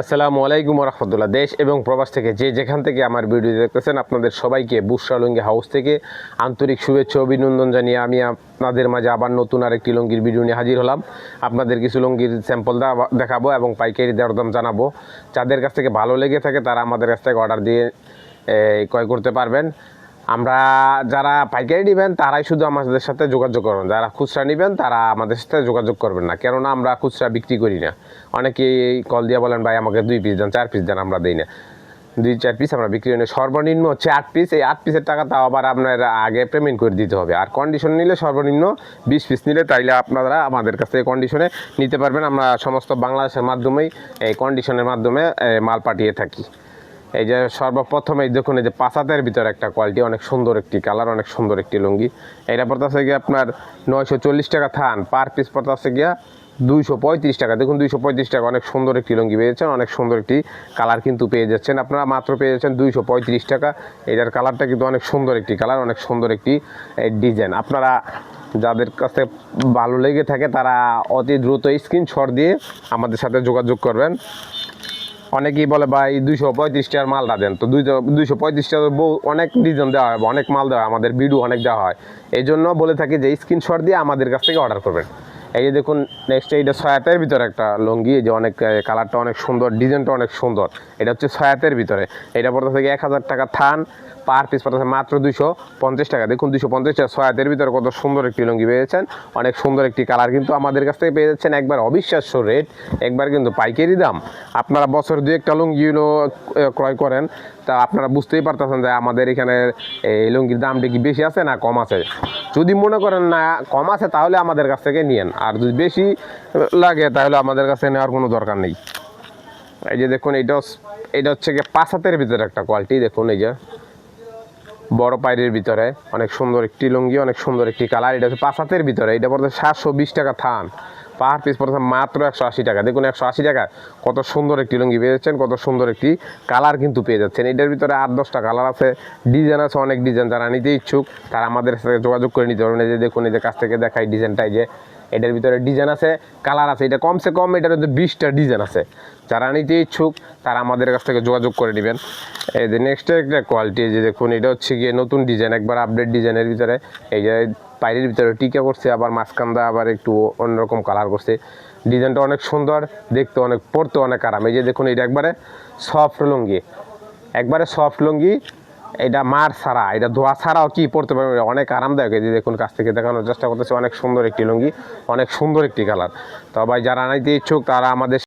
আসসালামু আলাইকুম রহমতুল্লাহ দেশ এবং প্রবাস থেকে যে যেখান থেকে আমার ভিডিও দেখতেছেন, আপনাদের সবাইকে বুসরা লুঙ্গি হাউস থেকে আন্তরিক শুভেচ্ছা, অভিনন্দন জানিয়ে আমি আপনাদের মাঝে আবার নতুন আরেকটি লুঙ্গির ভিডিও নিয়ে হাজির হলাম। আপনাদের কিছু লুঙ্গির স্যাম্পল দেখাবো এবং পাইকারি দরদাম জানাব। যাদের কাছ থেকে ভালো লেগে থাকে, তারা আমাদের কাছ থেকে অর্ডার দিয়ে ক্রয় করতে পারবেন। আমরা যারা পাইকারি নেবেন, তারাই শুধু আমাদের সাথে যোগাযোগ করবেন। যারা খুচরা নেবেন, তারা আমাদের সাথে যোগাযোগ করবেন না। কেননা আমরা খুচরা বিক্রি করি না। অনেকেই কল দিয়ে বলেন, ভাই, আমাকে দুই পিস দেন, চার পিস দেন, আমরা দিই না। দুই, চার পিস আমরা বিক্রি করি সর্বনিম্ন হচ্ছে আট পিস এই আট পিসের টাকা তাও আবার আপনার আগে পেমেন্ট করে দিতে হবে। আর কন্ডিশন নিলে সর্বনিম্ন বিশ পিস নিলে তাইলে আপনারা আমাদের কাছ থেকে কন্ডিশনে নিতে পারবেন। আমরা সমস্ত বাংলাদেশের মাধ্যমেই এই কন্ডিশনের মাধ্যমে মাল পাঠিয়ে থাকি। এই যে সর্বপ্রথম এই দেখুন, এই যে পাঁচাতের ভিতরে একটা কোয়ালিটি অনেক সুন্দর একটি কালার অনেক সুন্দর একটি লুঙ্গি। এটা পড়তেছে গিয়ে আপনার নয়শো চল্লিশ টাকা থান পার পিস পড়তেছে গিয়া দুইশো পঁয়ত্রিশ টাকা। দেখুন, দুইশো পঁয়ত্রিশ টাকা অনেক সুন্দর একটি লুঙ্গি পেয়েছেন অনেক সুন্দর একটি কালার কিন্তু পেয়ে যাচ্ছেন। আপনারা মাত্র পেয়ে যাচ্ছেন দুইশো পঁয়ত্রিশ টাকা। এটার কালারটা কিন্তু অনেক সুন্দর একটি কালার অনেক সুন্দর একটি ডিজাইন আপনারা যাদের কাছে ভালো লেগে থাকে, তারা অতি দ্রুত স্ক্রিনশট দিয়ে আমাদের সাথে যোগাযোগ করবেন। অনেকেই বলে, ভাই, দুইশো পঁয়ত্রিশটার মালটা দেন। তো দুইশো দুইশো পঁয়ত্রিশ টাকা বহু অনেক ডিজন দেওয়া হয়, অনেক মাল দেওয়া হয়, আমাদের ভিডিও অনেক দেওয়া হয়। এই জন্য বলে থাকি যে স্ক্রিনশট দিয়ে আমাদের কাছ থেকে অর্ডার করবেন। এই যে দেখুন নেক্সট এইটা ছয়াতের ভিতরে একটা লুঙ্গি, এই যে অনেক কালারটা অনেক সুন্দর ডিজাইনটা অনেক সুন্দর। এটা হচ্ছে ছয়াতের ভিতরে। এটা পড়তে থেকে এক হাজার টাকা থান পার পিস পড়তেছে মাত্র দুইশো পঞ্চাশ টাকা। দেখুন, দুইশো পঞ্চাশ টাকা ছয়াতের ভিতরে কত সুন্দর একটি লুঙ্গি পেয়েছেন, অনেক সুন্দর একটি কালার কিন্তু আমাদের কাছ থেকে পেয়ে যাচ্ছেন একবার অবিশ্বাস্য রেট একবার কিন্তু পাইকারি দাম। আপনারা বছর দু একটা লুঙ্গিগুলো ক্রয় করেন, তা আপনারা বুঝতেই পারতেছেন যে আমাদের এখানে এই লুঙ্গির দামটা কি বেশি আছে না কম আছে। যদি মনে করেন না কম আছে, তাহলে আমাদের কাছ থেকে নিয়েন। আর যদি বেশি লাগে, তাহলে আমাদের কাছে নেওয়ার কোনো দরকার নেই। এই যে দেখুন, এইটা এটা হচ্ছে গিয়ে পাঁচ হাতের ভিতরে একটা কোয়ালিটি দেখুন এই যে। বড় পাইরের ভিতরে। অনেক সুন্দর একটি লুঙ্গি, অনেক সুন্দর একটি কালার। এটা হচ্ছে পাঁচ হাতের ভিতরে। এটা পড়তে সাতশো বিশ টাকা থান। পার পিস পড়তে মাত্র একশো আশি টাকা। দেখুন একশো আশি টাকা। কত সুন্দর একটি লুঙ্গি পেয়ে যাচ্ছেন, কত সুন্দর একটি কালার কিন্তু পেয়ে যাচ্ছেন। এটার ভিতরে আট দশটা কালার আছে। ডিজাইন আছে, অনেক ডিজাইন যারা নিতে ইচ্ছুক, তারা আমাদের সাথে যোগাযোগ করে নিতে পারবেন। এই যে দেখুন, এই যে কাছ থেকে দেখাই ডিজাইনটা, এই যে এটার ভিতরে ডিজাইন আছে কালার আছে, এটা কমসে কম এটার মধ্যে বিশটা ডিজাইন আছে। যারা নিতে ইচ্ছুক, তারা আমাদের কাছ থেকে যোগাযোগ করে নেবেন। এই যে নেক্সট একটা কোয়ালিটি যে দেখুন, এটা হচ্ছে গিয়ে নতুন ডিজাইন একবার আপডেট ডিজাইনের ভিতরে। এই যে পাইরের ভিতরে টিকা করছে, আবার মাঝখানটা আবার একটু অন্যরকম কালার করছে। ডিজাইনটা অনেক সুন্দর, দেখতে অনেক পরতে অনেক আরাম। এই যে দেখুন, এটা একবারে সফট লুঙ্গি। একবারে সফট লুঙ্গি এটা মার ছাড়া, এটা ধোয়া ছাড়াও কি পড়তে পারবে? অনেক আরামদায়ক এই যে দেখুন, কাছ থেকে দেখানোর চেষ্টা করতেছে, অনেক সুন্দর একটি লুঙ্গি, অনেক সুন্দর একটি কালার। তো ভাই, যারা আনাইতে ইচ্ছুক, তারা আমাদের